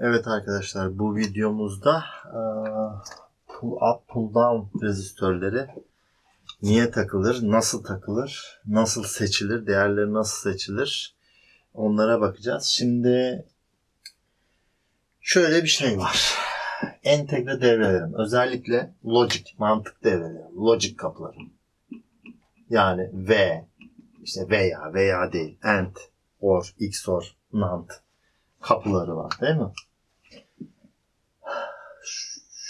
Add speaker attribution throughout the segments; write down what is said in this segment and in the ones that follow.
Speaker 1: Evet arkadaşlar bu videomuzda eee, pull up pull down rezistörleri niye takılır, nasıl takılır, nasıl seçilir, değerleri nasıl seçilir onlara bakacağız. Şimdi şöyle bir şey var. Entegre devrelerim özellikle logic mantık devrelerim, logic kapıları. Yani ve işte veya veya değil and or xor nand kapıları var değil mi?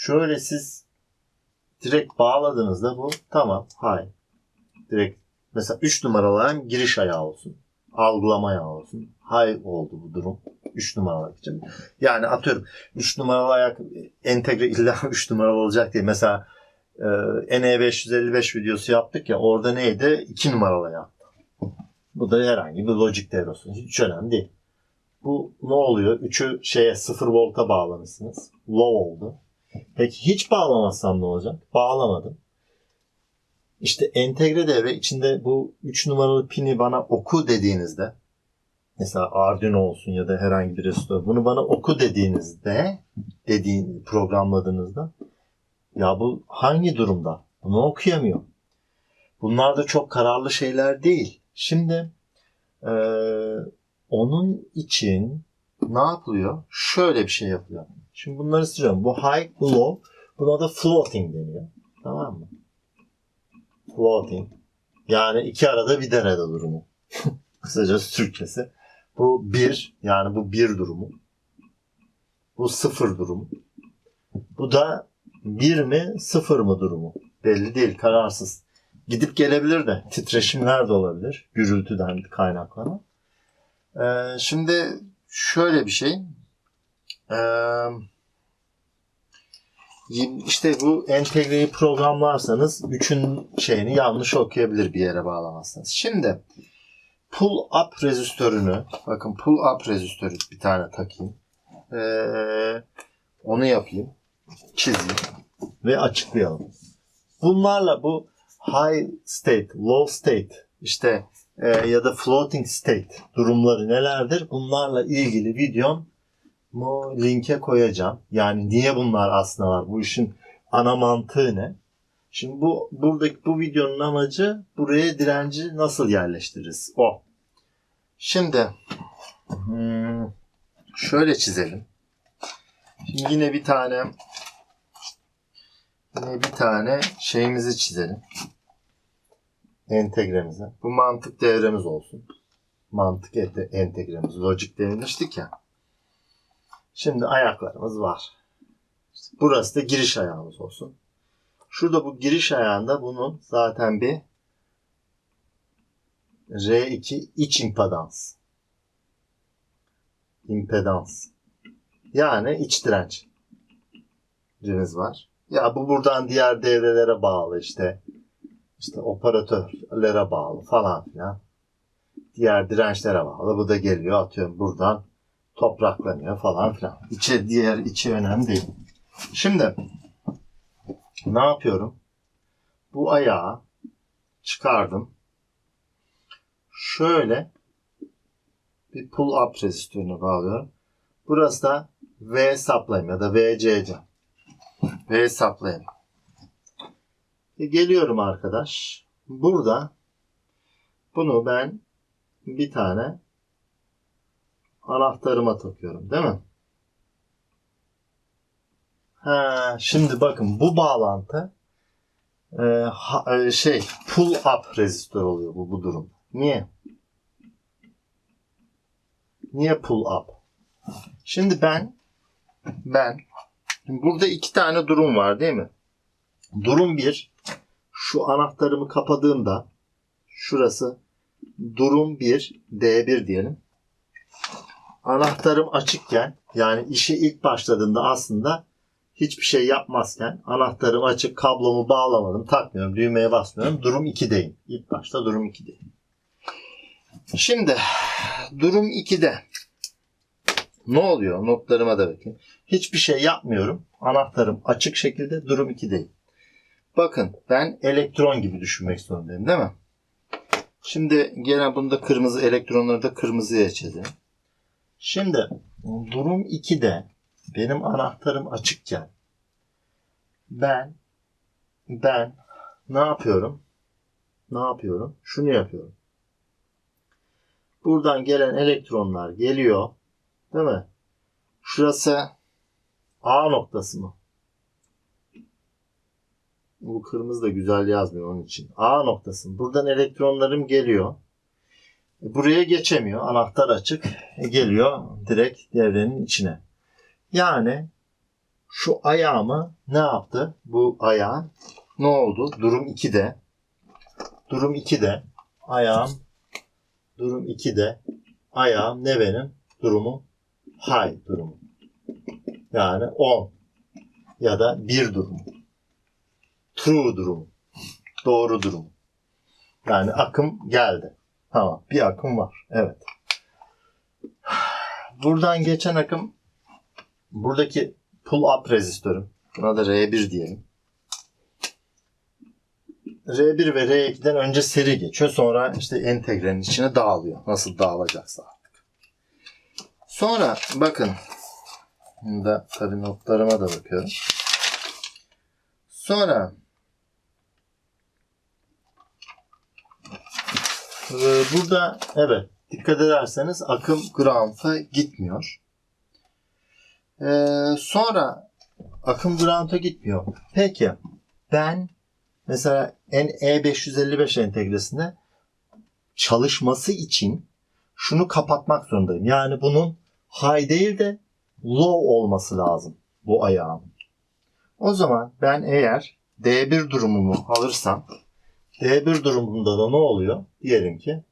Speaker 1: Şöyle siz direkt bağladığınızda bu tamam hay. Direkt mesela 3 numaralı giriş ayağı olsun. Algılama ayağı olsun. Hay oldu bu durum. 3 numaralı için. Yani atıyorum 3 numaralı ayak entegre illa 3 numaralı olacak diye. Mesela e, NE555 videosu yaptık ya orada neydi? 2 numaralı ayak. Bu da herhangi bir logic devre olsun. Hiç önemli değil. Bu ne oluyor? Üçü şeye 0 volta bağlamışsınız. Low oldu. Peki hiç bağlamazsam ne olacak? Bağlamadım. İşte entegre devre içinde bu 3 numaralı pini bana oku dediğinizde mesela Arduino olsun ya da herhangi bir resistör bunu bana oku dediğinizde dediğin programladığınızda ya bu hangi durumda? Bunu okuyamıyor. Bunlar da çok kararlı şeyler değil. Şimdi eee, onun için ne yapılıyor? Şöyle bir şey yapılıyor. Şimdi bunları siliyorum. Bu high, bu low. Buna da floating deniyor. Tamam mı? Floating. Yani iki arada bir derede durumu. Kısacası Türkçesi. Bu bir. Yani bu bir durumu. Bu sıfır durumu. Bu da bir mi sıfır mı durumu. Belli değil. Kararsız. Gidip gelebilir de. Titreşimler de olabilir. Gürültüden kaynaklanan. Ee, şimdi şöyle bir şey. İşte bu entegreyi programlarsanız üçün şeyini yanlış okuyabilir bir yere bağlamazsanız. Şimdi pull up rezistörünü bakın pull up rezistörü bir tane takayım. Onu yapayım. Çizeyim. Ve açıklayalım. Bunlarla bu high state, low state işte ya da floating state durumları nelerdir? Bunlarla ilgili videom mu linke koyacağım. Yani niye bunlar aslında var? Bu işin ana mantığı ne? Şimdi bu buradaki bu videonun amacı buraya direnci nasıl yerleştiririz? O. Şimdi hmm, şöyle çizelim. Şimdi yine bir tane yine bir tane şeyimizi çizelim. Entegremizi. Bu mantık devremiz olsun. Mantık ente- entegremiz. Logic demiştik ya. Şimdi ayaklarımız var. Burası da giriş ayağımız olsun. Şurada bu giriş ayağında bunun zaten bir R2 iç impedans. İmpedans. Yani iç direncimiz var. Ya bu buradan diğer devrelere bağlı işte. İşte operatörlere bağlı falan filan. Diğer dirençlere bağlı. Bu da geliyor atıyorum buradan topraklanıyor falan filan. İçi diğer içi önemli değil. Şimdi ne yapıyorum? Bu ayağı çıkardım. Şöyle bir pull up rezistörüne bağlıyorum. Burası da V supply'ım ya da VCC. V supply'ım. E geliyorum arkadaş. Burada bunu ben bir tane anahtarıma takıyorum değil mi? Ha, şimdi bakın bu bağlantı e, ha- e, şey pull up rezistör oluyor bu bu durum. Niye? Niye pull up? Şimdi ben ben burada iki tane durum var değil mi? Durum bir şu anahtarımı kapadığımda şurası durum 1 D1 diyelim anahtarım açıkken yani işe ilk başladığımda aslında hiçbir şey yapmazken anahtarım açık kablomu bağlamadım takmıyorum düğmeye basmıyorum durum 2'deyim. İlk başta durum 2'deyim. Şimdi durum 2'de ne oluyor? Notlarıma da bakayım. Hiçbir şey yapmıyorum. Anahtarım açık şekilde durum 2'deyim. Bakın ben elektron gibi düşünmek zorundayım değil mi? Şimdi gene bunda kırmızı elektronları da kırmızıya çizelim. Şimdi durum 2'de benim anahtarım açıkken ben ben ne yapıyorum? Ne yapıyorum? Şunu yapıyorum. Buradan gelen elektronlar geliyor. Değil mi? Şurası A noktası mı? Bu kırmızı da güzel yazmıyor onun için. A noktası. Buradan elektronlarım geliyor. E, Buraya geçemiyor. Anahtar açık. E, Geliyor direkt devrenin içine. Yani şu ayağımı ne yaptı? Bu ayağım ne oldu? Durum 2'de. Durum 2'de ayağım durum 2'de ayağım ne benim? Durumum high durumu. Yani 10 ya da 1 durumu. True durumu. Doğru durumu. Yani akım geldi. Tamam. Bir akım var. Evet. Buradan geçen akım buradaki pull up rezistörüm. Buna da R1 diyelim. R1 ve R2'den önce seri geçiyor. Sonra işte entegrenin içine dağılıyor. Nasıl dağılacaksa artık. Sonra bakın. Burada tabii notlarıma da bakıyorum. Sonra Ee, Burada evet dikkat ederseniz akım ground'a gitmiyor. Ee, sonra akım ground'a gitmiyor. Peki ben mesela E555 entegresinde çalışması için şunu kapatmak zorundayım. Yani bunun high değil de low olması lazım bu ayağın. O zaman ben eğer D1 durumumu alırsam D1 durumunda da ne oluyor? Diyelim ki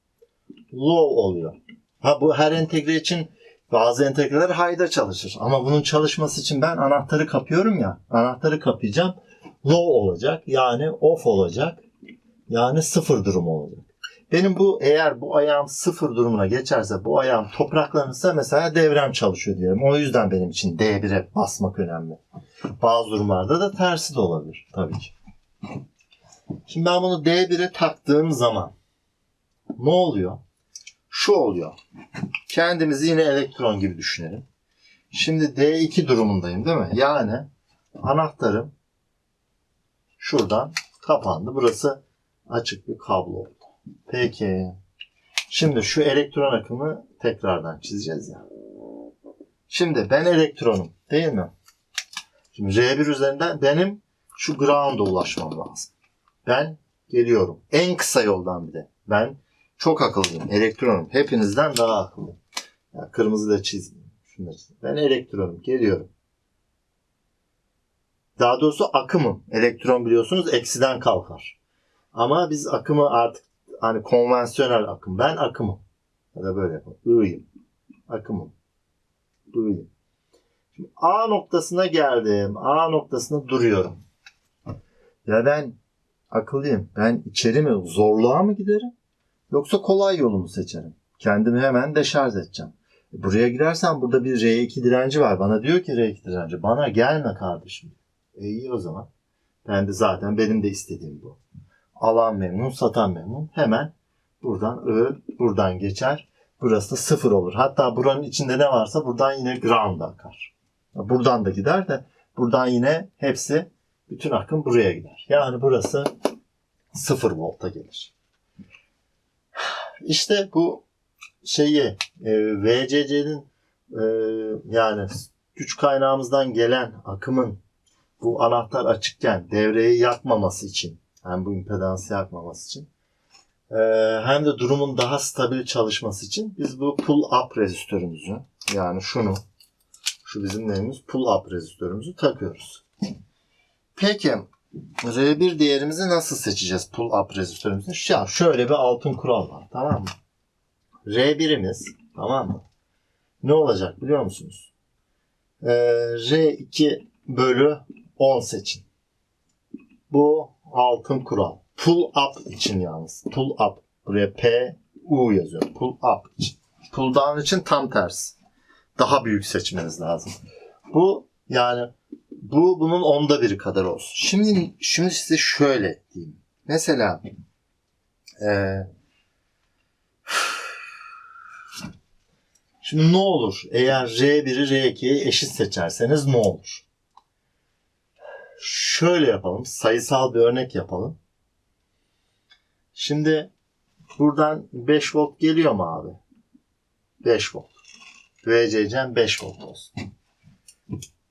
Speaker 1: low oluyor. Ha bu her entegre için bazı entegreler high'da çalışır. Ama bunun çalışması için ben anahtarı kapıyorum ya. Anahtarı kapayacağım. Low olacak. Yani off olacak. Yani sıfır durumu olacak. Benim bu eğer bu ayağım sıfır durumuna geçerse bu ayağım topraklanırsa mesela devrem çalışıyor diyelim. O yüzden benim için D1'e basmak önemli. Bazı durumlarda da tersi de olabilir tabii ki. Şimdi ben bunu D1'e taktığım zaman ne oluyor? Şu oluyor. Kendimizi yine elektron gibi düşünelim. Şimdi D2 durumundayım değil mi? Yani anahtarım şuradan kapandı. Burası açık bir kablo oldu. Peki. Şimdi şu elektron akımı tekrardan çizeceğiz ya. Şimdi ben elektronum değil mi? Şimdi R1 üzerinden benim şu ground'a ulaşmam lazım. Ben geliyorum. En kısa yoldan bir de. Ben çok akıllıyım. Elektronum. Hepinizden daha akıllıyım. Ya kırmızı da çizmeyeyim. Şunu. Ben elektronum. Geliyorum. Daha doğrusu akımım. Elektron biliyorsunuz eksiden kalkar. Ama biz akımı artık hani konvansiyonel akım. Ben akımım. Ya da böyle yapalım. I'yım. Akımım. I'yım. Şimdi A noktasına geldim. A noktasında duruyorum. Ya ben akıllıyım. Ben içeri mi zorluğa mı giderim? Yoksa kolay yolu mu seçerim? Kendimi hemen deşarj edeceğim. E, Buraya girersen burada bir R2 direnci var. Bana diyor ki R2 direnci bana gelme kardeşim. E iyi o zaman. Ben de zaten benim de istediğim bu. Alan memnun, satan memnun. Hemen buradan I, buradan geçer. Burası da sıfır olur. Hatta buranın içinde ne varsa buradan yine ground akar. Buradan da gider de buradan yine hepsi bütün akım buraya gider. Yani burası 0 volta gelir. İşte bu şeyi e, VCC'nin e, yani güç kaynağımızdan gelen akımın bu anahtar açıkken devreyi yakmaması için hem bu impedansı yakmaması için e, hem de durumun daha stabil çalışması için biz bu pull up rezistörümüzü yani şunu şu bizim neyimiz pull up rezistörümüzü takıyoruz. Peki R1 değerimizi nasıl seçeceğiz pull up rezistörümüzü? Ya şöyle bir altın kural var tamam mı? R1'imiz tamam mı? Ne olacak biliyor musunuz? Ee, R2 bölü 10 seçin. Bu altın kural. Pull up için yalnız. Pull up. Buraya P U yazıyor. Pull up için. Pull down için tam tersi. Daha büyük seçmeniz lazım. Bu yani bu bunun onda biri kadar olsun. Şimdi şimdi size şöyle diyeyim. Mesela e, Şimdi ne olur? Eğer R1'i R2'ye eşit seçerseniz ne olur? Şöyle yapalım. Sayısal bir örnek yapalım. Şimdi buradan 5 volt geliyor mu abi? 5 volt. VCC'm 5 volt olsun.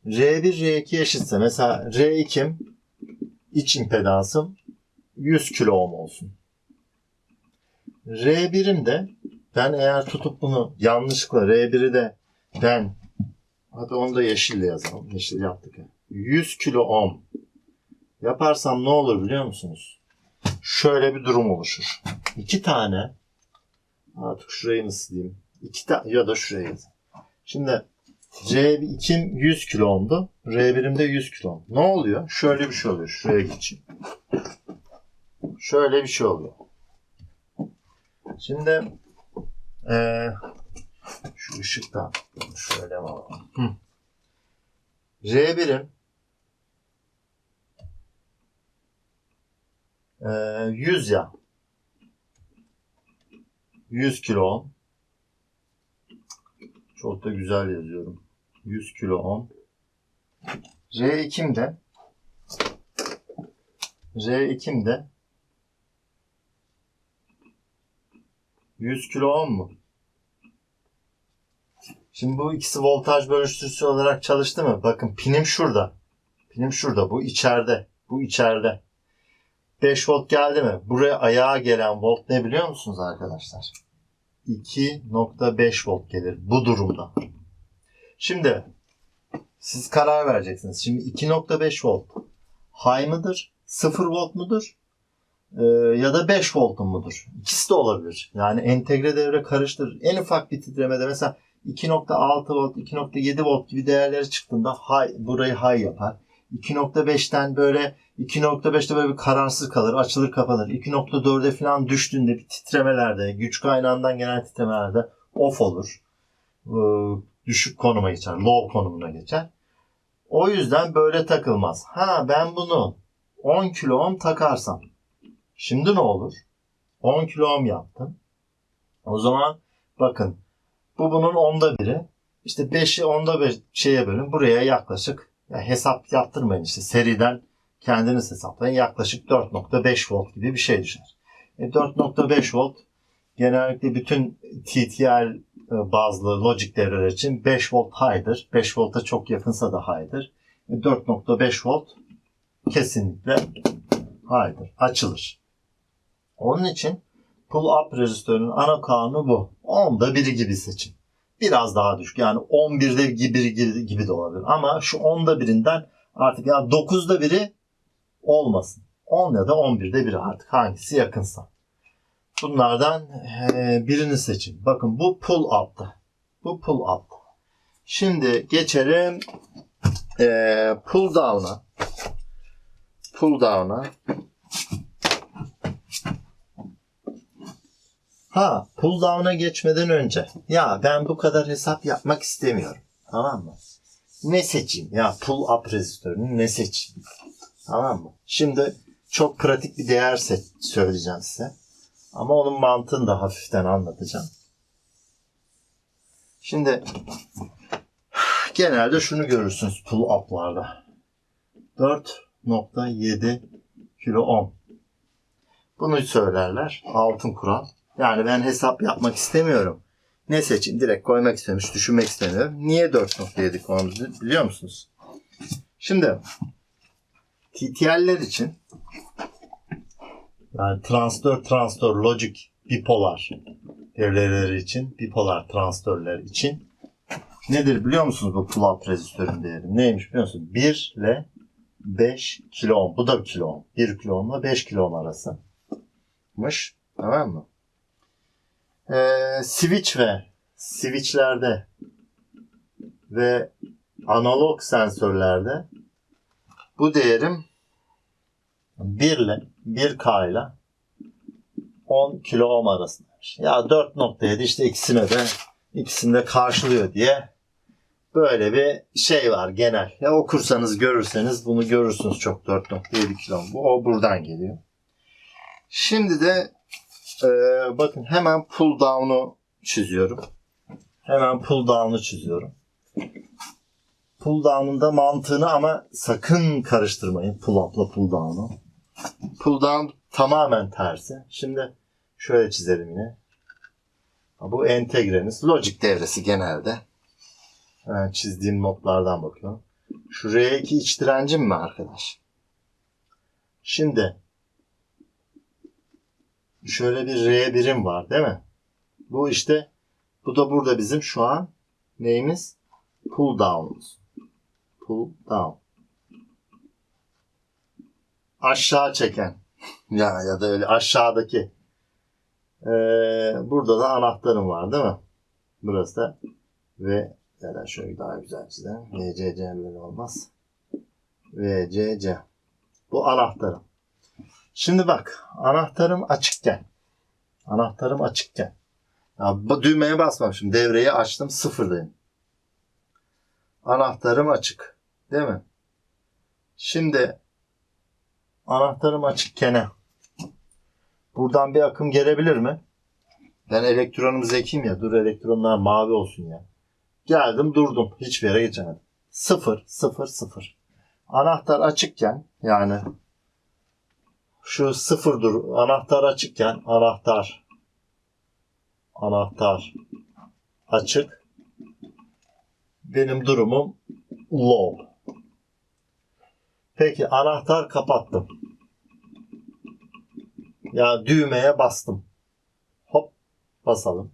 Speaker 1: R1 R2 eşitse mesela R2'm iç impedansım 100 kilo ohm olsun. R1'im de ben eğer tutup bunu yanlışlıkla R1'i de ben hadi onu da yeşille yazalım. Yeşil yaptık ya. 100 kilo ohm yaparsam ne olur biliyor musunuz? Şöyle bir durum oluşur. İki tane artık şurayı mı sileyim? İki tane ya da şuraya yazayım. Şimdi R2'm 100 kilo ohm'du. R1'im de 100 kilo. Ne oluyor? Şöyle bir şey oluyor. Şuraya geçeyim. Şöyle bir şey oluyor. Şimdi eee şu ışıktan şöyle mi alalım? Hı. R1'im eee 100 ya. 100 kilo. Çok da güzel yazıyorum. 100 kilo ohm. R2'm de R2'm de 100 kilo ohm mu? Şimdi bu ikisi voltaj bölüştürücüsü olarak çalıştı mı? Bakın pinim şurada. Pinim şurada. Bu içeride. Bu içeride. 5 volt geldi mi? Buraya ayağa gelen volt ne biliyor musunuz arkadaşlar? 2.5 volt gelir bu durumda. Şimdi siz karar vereceksiniz. Şimdi 2.5 volt high mıdır? 0 volt mudur? Ee, ya da 5 voltun mudur? İkisi de olabilir. Yani entegre devre karıştırır. En ufak bir titremede mesela 2.6 volt, 2.7 volt gibi değerleri çıktığında high, burayı high yapar. 2.5'ten böyle 2.5'te böyle bir kararsız kalır, açılır kapanır. 2.4'e falan düştüğünde bir titremelerde, güç kaynağından gelen titremelerde off olur. Ee, düşük konuma geçer, low konumuna geçer. O yüzden böyle takılmaz. Ha ben bunu 10 kilo ohm takarsam şimdi ne olur? 10 kilo ohm yaptım. O zaman bakın bu bunun onda biri. İşte 5'i onda bir şeye bölün. Buraya yaklaşık ya hesap yaptırmayın işte seriden kendiniz hesaplayın. Yaklaşık 4.5 volt gibi bir şey düşer. E 4.5 volt genellikle bütün TTL bazlı logic devreler için 5 volt high'dır. 5 volta çok yakınsa da high'dır. E 4.5 volt kesinlikle high'dır. Açılır. Onun için pull-up rezistörünün ana kanunu bu. Onda biri gibi seçin. Biraz daha düşük. Yani 11'de gibi, gibi, gibi de olabilir. Ama şu 10'da birinden artık yani 9'da biri olmasın. 10 ya da 11'de biri artık hangisi yakınsa. Bunlardan eee, birini seçin. Bakın bu pull up'ta. Bu pull up. Şimdi geçelim eee, pull down'a. Pull down'a. Ha, pull down'a geçmeden önce. Ya ben bu kadar hesap yapmak istemiyorum. Tamam mı? Ne seçeyim? Ya pull up rezistörünü ne seçeyim? Tamam mı? Şimdi çok pratik bir değer se- söyleyeceğim size. Ama onun mantığını da hafiften anlatacağım. Şimdi genelde şunu görürsünüz pull up'larda. 4.7 kilo ohm. Bunu söylerler. Altın kural. Yani ben hesap yapmak istemiyorum. Ne seçeyim? Direkt koymak. Hiç düşünmek istemiyorum. Niye 4.7 koyduğumuzu biliyor musunuz? Şimdi TTL'ler için yani transistör transistör logic bipolar devreleri için bipolar transistörler için nedir biliyor musunuz bu pull-up rezistörün değeri? Neymiş biliyor musunuz? 1 ile 5 kilo ohm. Bu da kilo ohm. 1 kilo ohm ile 5 kilo ohm arasıymış. Tamam mı? Ee, switch ve switchlerde ve analog sensörlerde bu değerim 1 ile 1K ile 10 kilo ohm arasındaymış. Ya 4.7 işte ikisine de ikisini de karşılıyor diye böyle bir şey var genel. Ya okursanız görürseniz bunu görürsünüz çok 4.7 kilo. Bu o buradan geliyor. Şimdi de ee, bakın hemen pull down'u çiziyorum. Hemen pull down'u çiziyorum. Pull down'un da mantığını ama sakın karıştırmayın pull up'la pull down'u. Pull down tamamen tersi. Şimdi şöyle çizelim yine. Bu entegremiz. Logic devresi genelde. Hemen çizdiğim notlardan bakıyorum. Şu R2 iç direncim mi arkadaş? Şimdi şöyle bir R1'im var değil mi? Bu işte bu da burada bizim şu an neyimiz? Pull down'umuz. Pull down. Aşağı çeken. ya ya da öyle aşağıdaki. Ee, burada da anahtarım var değil mi? Burası da ve ya da şöyle daha güzel çizelim. VCC böyle olmaz. VCC. Bu anahtarım. Şimdi bak anahtarım açıkken. Anahtarım açıkken. Ya, düğmeye basmamışım. Devreyi açtım sıfırdayım. Anahtarım açık. Değil mi? Şimdi anahtarım açıkken buradan bir akım gelebilir mi? Ben elektronumu zekiyim ya. Dur elektronlar mavi olsun ya. Geldim durdum. Hiçbir yere geçemedim. Sıfır, sıfır, sıfır. Anahtar açıkken yani şu sıfır dur. Anahtar açıkken anahtar anahtar açık. Benim durumum low. Peki anahtar kapattım. Ya düğmeye bastım. Hop basalım.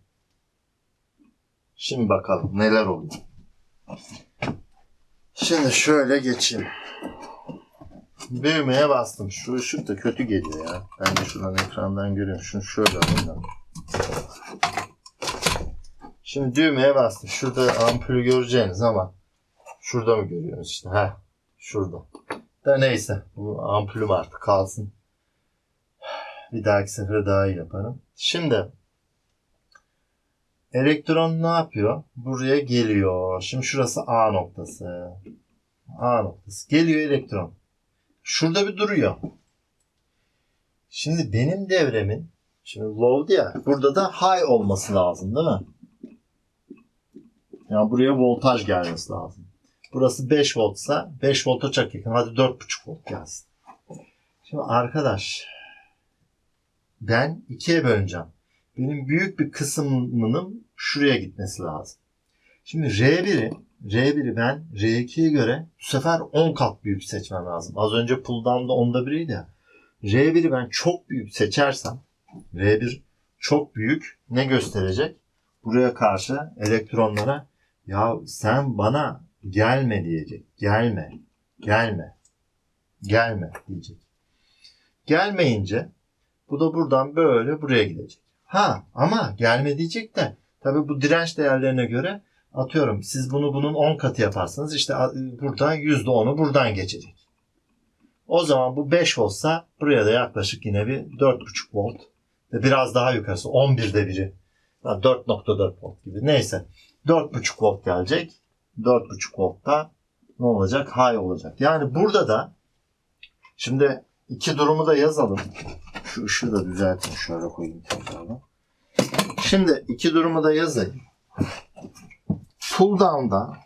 Speaker 1: Şimdi bakalım neler oluyor. Şimdi şöyle geçeyim. Düğmeye bastım. Şu ışık da kötü geliyor ya. Ben de şuradan ekrandan görüyorum. Şunu şöyle alayım. Şimdi düğmeye bastım. Şurada ampulü göreceğiniz ama şurada mı görüyorsunuz işte? Heh, şurada. Da neyse. Bu ampulüm artık kalsın. Bir dahaki sefere daha iyi yaparım. Şimdi elektron ne yapıyor? Buraya geliyor. Şimdi şurası A noktası. A noktası. Geliyor elektron. Şurada bir duruyor. Şimdi benim devremin şimdi low ya burada da high olması lazım değil mi? Yani buraya voltaj gelmesi lazım. Burası 5 voltsa 5 volta çok yakın. Hadi 4,5 volt gelsin. Şimdi arkadaş ben ikiye böleceğim. Benim büyük bir kısmının şuraya gitmesi lazım. Şimdi R1'i R1'i ben R2'ye göre bu sefer 10 kat büyük seçmem lazım. Az önce pull down'da onda biriydi ya. R1'i ben çok büyük seçersem R1 çok büyük ne gösterecek? Buraya karşı elektronlara ya sen bana gelme diyecek. Gelme. Gelme. Gelme diyecek. Gelmeyince bu da buradan böyle buraya gidecek. Ha ama gelme diyecek de tabii bu direnç değerlerine göre atıyorum siz bunu bunun 10 katı yaparsanız işte burada %10'u buradan geçecek. O zaman bu 5 olsa buraya da yaklaşık yine bir 4,5 volt ve biraz daha yukarısı 11'de biri 4.4 volt gibi neyse 4,5 volt gelecek. 4,5 voltta ne olacak? High olacak. Yani burada da şimdi iki durumu da yazalım. Şu ışığı da düzelteyim. Şöyle koyayım tekrardan. Şimdi iki durumu da yazayım. Pull down'da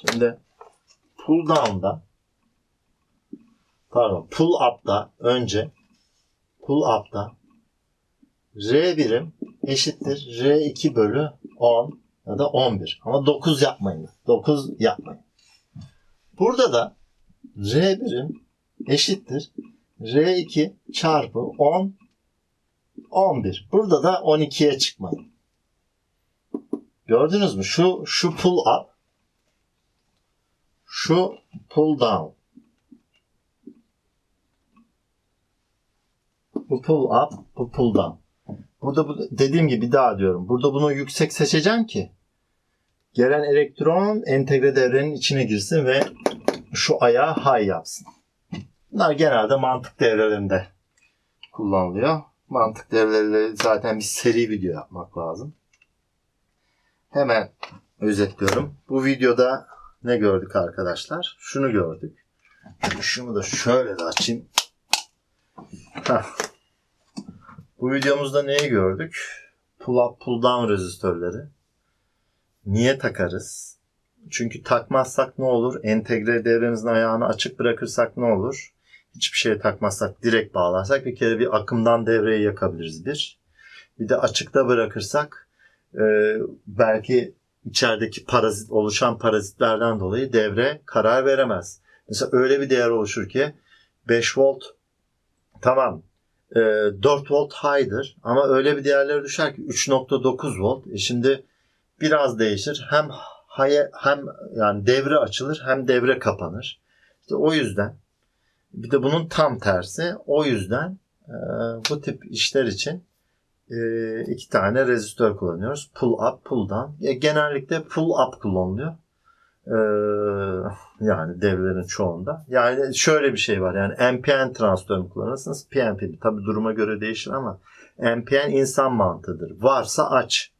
Speaker 1: şimdi pull down'da pardon pull up'da önce pull up'da R birim eşittir R2 bölü 10 ya da 11. Ama 9 yapmayın. 9 yapmayın. Burada da R birim eşittir R2 çarpı 10 11. Burada da 12'ye çıkmayın. Gördünüz mü? Şu şu pull up şu pull down. Bu pull up, bu pull down. Burada bu, dediğim gibi daha diyorum. Burada bunu yüksek seçeceğim ki gelen elektron entegre devrenin içine girsin ve şu ayağı high yapsın. Bunlar genelde mantık devrelerinde kullanılıyor. Mantık devreleriyle zaten bir seri video yapmak lazım. Hemen özetliyorum. Bu videoda ne gördük arkadaşlar? Şunu gördük. Şunu da şöyle de açayım. Heh. Bu videomuzda neyi gördük? pull up pull down rezistörleri. Niye takarız? Çünkü takmazsak ne olur? Entegre devremizin ayağını açık bırakırsak ne olur? Hiçbir şeye takmazsak direkt bağlarsak bir kere bir akımdan devreyi yakabiliriz bir. Bir de açıkta bırakırsak e, belki içerideki parazit oluşan parazitlerden dolayı devre karar veremez. Mesela öyle bir değer oluşur ki 5 volt tamam e, 4 volt high'dır ama öyle bir değerlere düşer ki 3.9 volt. E şimdi biraz değişir. Hem high, hem yani devre açılır hem devre kapanır. İşte o yüzden bir de bunun tam tersi. O yüzden e, bu tip işler için e, iki tane rezistör kullanıyoruz. Pull up, pull down. E, genellikle pull up kullanılıyor. E, yani devrelerin çoğunda. Yani şöyle bir şey var. Yani NPN transistör mü kullanırsınız? PNP. Tabi duruma göre değişir ama NPN insan mantığıdır. Varsa aç.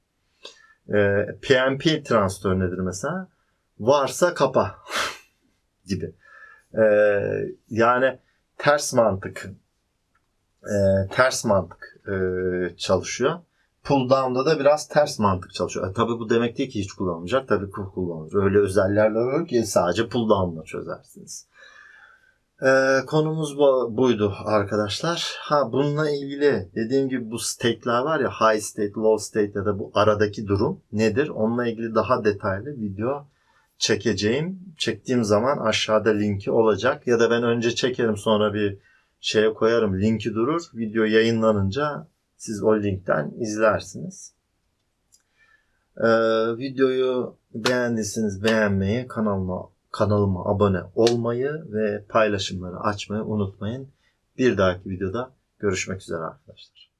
Speaker 1: E, PNP transistör nedir mesela? Varsa kapa gibi. E, yani ters mantık e, ters mantık e, çalışıyor. Pull down'da da biraz ters mantık çalışıyor. E, tabii bu demek değil ki hiç kullanılmayacak. Tabii ki kullanılır. Öyle özellikler var ki sadece pull down'la çözersiniz. E, konumuz bu, buydu arkadaşlar. Ha bununla ilgili dediğim gibi bu state'ler var ya high state, low state ya da bu aradaki durum nedir? Onunla ilgili daha detaylı video çekeceğim. Çektiğim zaman aşağıda linki olacak. Ya da ben önce çekerim sonra bir şeye koyarım. Linki durur. Video yayınlanınca siz o linkten izlersiniz. Ee, videoyu beğendiyseniz beğenmeyi, kanalıma kanalıma abone olmayı ve paylaşımları açmayı unutmayın. Bir dahaki videoda görüşmek üzere arkadaşlar.